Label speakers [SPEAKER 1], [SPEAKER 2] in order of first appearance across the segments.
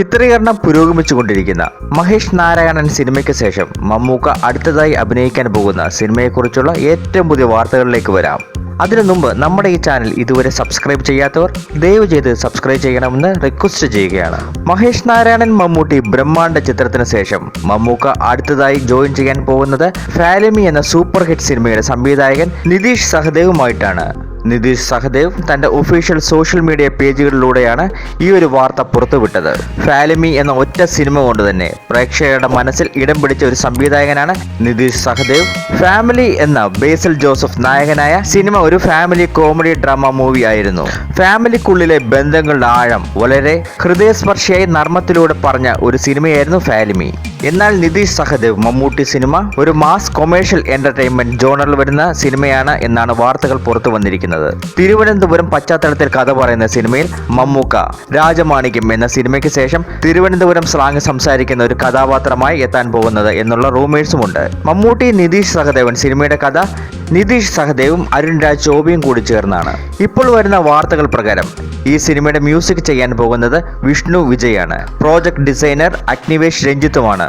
[SPEAKER 1] ചിത്രീകരണം പുരോഗമിച്ചുകൊണ്ടിരിക്കുന്ന മഹേഷ് നാരായണൻ സിനിമയ്ക്ക് ശേഷം മമ്മൂക്ക അടുത്തതായി അഭിനയിക്കാൻ പോകുന്ന സിനിമയെക്കുറിച്ചുള്ള ഏറ്റവും പുതിയ വാർത്തകളിലേക്ക് വരാം. അതിനു മുമ്പ് നമ്മുടെ ഈ ചാനൽ ഇതുവരെ സബ്സ്ക്രൈബ് ചെയ്യാത്തവർ ദയവ് ചെയ്ത് സബ്സ്ക്രൈബ് ചെയ്യണമെന്ന് റിക്വസ്റ്റ് ചെയ്യുകയാണ്. മഹേഷ് നാരായണൻ മമ്മൂട്ടി ബ്രഹ്മാണ്ഡ ചിത്രത്തിന് ശേഷം മമ്മൂക്ക അടുത്തതായി ജോയിൻ ചെയ്യാൻ പോകുന്നത് ഫാലിമി എന്ന സൂപ്പർ ഹിറ്റ് സിനിമയുടെ സംവിധായകൻ നിതീഷ് സഹദേവുമായിട്ടാണ്. നിതീഷ് സഹദേവ് തന്റെ ഒഫീഷ്യൽ സോഷ്യൽ മീഡിയ പേജുകളിലൂടെയാണ് ഈ ഒരു വാർത്ത പുറത്തുവിട്ടത്. ഫാലിമി എന്ന ഒറ്റ സിനിമ കൊണ്ട് തന്നെ പ്രേക്ഷകരുടെ മനസ്സിൽ ഇടം പിടിച്ച ഒരു സംവിധായകനാണ് നിതീഷ് സഹദേവ്. ഫാമിലി എന്ന ബേസിൽ ജോസഫ് നായകനായ സിനിമ ഒരു ഫാമിലി കോമഡി ഡ്രാമ മൂവി ആയിരുന്നു. ഫാമിലിക്കുള്ളിലെ ബന്ധങ്ങളുടെ ആഴം വളരെ ഹൃദയസ്പർശിയായി നർമ്മത്തിലൂടെ പറഞ്ഞ ഒരു സിനിമയായിരുന്നു ഫാലിമി. എന്നാൽ നിതീഷ് സഹദേവ് മമ്മൂട്ടി സിനിമ ഒരു മാസ് കൊമേഴ്ഷ്യൽ എന്റർടൈൻമെന്റ് ജോണറിൽ വരുന്ന സിനിമയാണ് എന്നാണ് വാർത്തകൾ പുറത്തു വന്നിരിക്കുന്നത്. തിരുവനന്തപുരം പശ്ചാത്തലത്തിൽ കഥ പറയുന്ന സിനിമയിൽ മമ്മൂക്ക രാജമാണിക്യം എന്ന സിനിമയ്ക്ക് ശേഷം തിരുവനന്തപുരം സ്ലാങ് സംസാരിക്കുന്ന ഒരു കഥാപാത്രമായി എത്താൻ പോകുന്നത് എന്നുള്ള റൂമേഴ്സുമുണ്ട്. മമ്മൂട്ടി നിതീഷ് സഹദേവൻ സിനിമയുടെ കഥ നിതീഷ് സഹദേവും അരുൺ രാജ് ചോബിയും കൂടി ചേർന്നാണ്. ഇപ്പോൾ വരുന്ന വാർത്തകൾ പ്രകാരം ഈ സിനിമയുടെ മ്യൂസിക് ചെയ്യാൻ പോകുന്നത് വിഷ്ണു വിജയാണ്. പ്രോജക്ട് ഡിസൈനർ അഗ്നിവേഷ് രഞ്ജിത്തുമാണ്.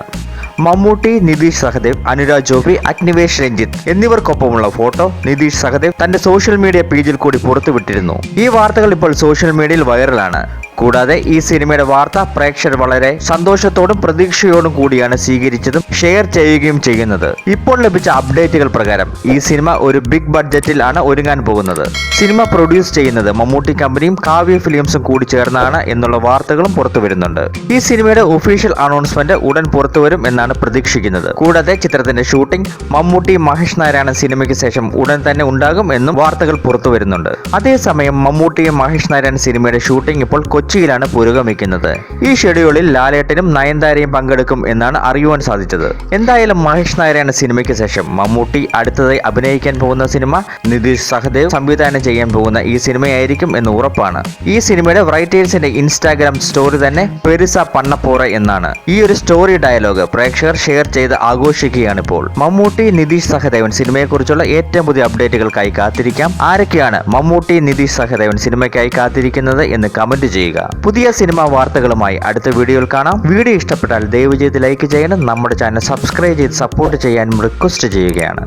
[SPEAKER 1] മമ്മൂട്ടി നിതീഷ് സഹദേവ് അനുരാജ് ജോബി അഗ്നിവേഷ് രഞ്ജിത്ത് എന്നിവർക്കൊപ്പമുള്ള ഫോട്ടോ നിതീഷ് സഹദേവ് തന്റെ സോഷ്യൽ മീഡിയ പേജിൽ കൂടി പുറത്തുവിട്ടിരുന്നു. ഈ വാർത്തകൾ ഇപ്പോൾ സോഷ്യൽ മീഡിയയിൽ വൈറലാണ് കൂടാതെ ഈ സിനിമയുടെ വാർത്ത പ്രേക്ഷകർ വളരെ സന്തോഷത്തോടും പ്രതീക്ഷയോടും കൂടിയാണ് സ്വീകരിച്ചതും ഷെയർ ചെയ്യുകയും ചെയ്യുന്നത്. ഇപ്പോൾ ലഭിച്ച അപ്ഡേറ്റുകൾ പ്രകാരം ഈ സിനിമ ഒരു ബിഗ് ബഡ്ജറ്റിൽ ആണ് ഒരുങ്ങാൻ പോകുന്നത്. സിനിമ പ്രൊഡ്യൂസ് ചെയ്യുന്നത് മമ്മൂട്ടി കമ്പനിയും കാവ്യ ഫിലിംസും കൂടി ചേർന്നാണ് എന്നുള്ള വാർത്തകളും പുറത്തു വരുന്നുണ്ട്. ഈ സിനിമയുടെ ഒഫീഷ്യൽ അനൗൺസ്മെന്റ് ഉടൻ പുറത്തുവരും എന്നാണ് പ്രതീക്ഷിക്കുന്നത്. കൂടാതെ ചിത്രത്തിന്റെ ഷൂട്ടിംഗ് മമ്മൂട്ടി മഹേഷ് നാരായണൻ സിനിമയ്ക്ക് ശേഷം ഉടൻ തന്നെ ഉണ്ടാകും എന്നും വാർത്തകൾ പുറത്തു വരുന്നുണ്ട്. അതേസമയം മമ്മൂട്ടിയും മഹേഷ് നാരായണൻ സിനിമയുടെ ഷൂട്ടിംഗ് ഇപ്പോൾ കൊച്ചിയിലാണ് പുരോഗമിക്കുന്നത്. ഈ ഷെഡ്യൂളിൽ ലാലേട്ടനും നയൻതാരയും പങ്കെടുക്കും എന്നാണ് അറിയുവാൻ സാധിച്ചത്. എന്തായാലും മഹേഷ് നാരായണ സിനിമയ്ക്ക് ശേഷം. മമ്മൂട്ടി അടുത്തതായി അഭിനയിക്കാൻ പോകുന്ന സിനിമ നിതീഷ് സഹദേവ് സംവിധാനം ചെയ്യാൻ പോകുന്ന ഈ സിനിമയായിരിക്കും എന്ന് ഉറപ്പാണ്. ഈ സിനിമയുടെ റൈറ്റേഴ്സിന്റെ ഇൻസ്റ്റാഗ്രാം സ്റ്റോറി തന്നെ പെരിസ പണ്ണപ്പോറ എന്നാണ്. ഈ ഒരു സ്റ്റോറി ഡയലോഗ് പ്രേക്ഷകർ ഷെയർ ചെയ്ത് ആഘോഷിക്കുകയാണ് ഇപ്പോൾ മമ്മൂട്ടി നിതീഷ് സഹദേവൻ സിനിമയെക്കുറിച്ചുള്ള ഏറ്റവും പുതിയ അപ്ഡേറ്റുകൾക്കായി കാത്തിരിക്കാം. ആരൊക്കെയാണ് മമ്മൂട്ടി നിതീഷ് സഹദേവൻ സിനിമയ്ക്കായി കാത്തിരിക്കുന്നത് എന്ന് കമന്റ് ചെയ്യുക. പുതിയ സിനിമാ വാർത്തകളുമായി അടുത്ത വീഡിയോയിൽ കാണാം. വീഡിയോ ഇഷ്ടപ്പെട്ടാൽ ദയവ് ചെയ്ത് ലൈക്ക് ചെയ്യണം. നമ്മുടെ ചാനൽ സബ്സ്ക്രൈബ് ചെയ്ത് സപ്പോർട്ട് ചെയ്യാനും റിക്വസ്റ്റ് ചെയ്യുകയാണ്.